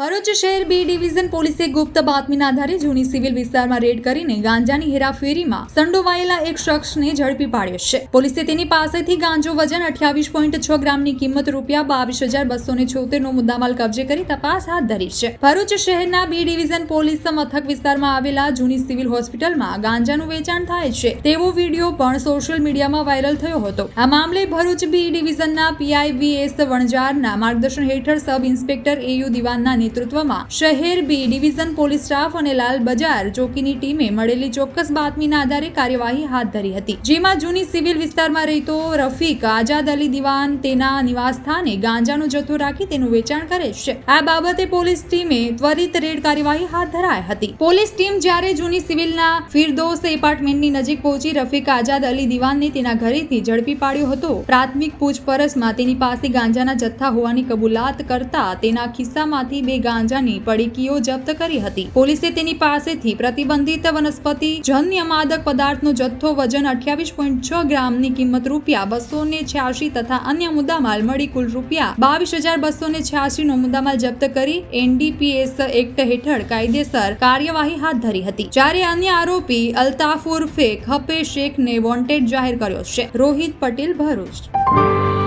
ભરૂચ શહેર B division પોલીસે ગુપ્ત બાતમીના આધારે જૂની સિવિલ વિસ્તારમાં રેડ કરીને ગાંજાની હેરાફેરીમાં સંડોવાયેલા એક શખ્સને ઝડપી પાડ્યો છે. પોલીસે તેની પાસેથી ગાંજો વજન અઠ્યાવીસ પોઈન્ટ છ ગ્રામની કિંમત રૂપિયા બાવીસ હજાર બસો ને છોતેરનો મુદ્દામાલ કબજે કરી તપાસ હાથ ધરી છે. ભરૂચ શહેરના બી ડિવિઝન પોલીસ મથક વિસ્તારમાં આવેલા જૂની સિવિલ હોસ્પિટલમાં ગાંજાનું વેચાણ થાય છે. તેવો વીડિયો પણ સોશિયલ મીડિયામાં વાયરલ થયો હતો. આ મામલે ભરૂચ બી ડિવિઝનના પીઆઈ વીએસ વણજારના માર્ગદર્શન હેઠળ સબ ઇન્સ્પેક્ટર એયુ દિવાનના નેતૃત્વમાં શહેર, બી ડિવિઝન પોલીસ સ્ટાફ અને લાલ બજાર ચોકીની ટીમે મળેલી ચોક્કસ બાતમીના આધારે કાર્યવાહી હાથ ધરી હતી. જેમાં જૂની સિવિલ વિસ્તારમાં રહેતો રફીક આઝાદ અલી દિવાન તેના નિવાસ સ્થાને ગાંજાનો જથ્થો રાખી તેનું વેચાણ કરે છે. આ બાબતે પોલીસ ટીમે ત્વરિત રેડ કાર્યવાહી હાથ ધરાઈ હતી. પોલીસ ટીમ જ્યારે જૂની સિવિલના ફિરદોસ એપાર્ટમેન્ટની નજીક પહોંચી રફીક આઝાદ અલી દિવાનને તેના ઘરેથી ઝડપી પાડ્યો હતો. પ્રાથમિક પૂછપરછમાં તેની પાસે ગાંજાના જથ્થા હોવાની કબૂલાત કરતા તેના ખિસ્સામાંથી બે ગાંજાની પડીકીઓ જપ્ત કરી હતી. પોલીસે તેની પાસેથી પ્રતિબંધિત વનસ્પતિ જન્ય માદક પદાર્થનો જથ્થો વજન અઠ્યાવીસ પોઈન્ટ છ ગ્રામની કિંમત રૂપિયા બસો ને છ્યાસી તથા અન્ય મુદ્દામાલ મળી કુલ રૂપિયા બાવીસ હજાર બસો ને છ્યાસી નો મુદ્દામાલ જપ્ત કરી એનડીપીએસ એક્ટ હેઠળ કાયદેસર કાર્યવાહી હાથ ધરી હતી. જ્યારે અન્ય આરોપી અલ્તાફ ઉર્ફે ખપે શેખને વોન્ટેડ જાહેર કર્યો છે. રોહિત પટેલ, ભરૂચ.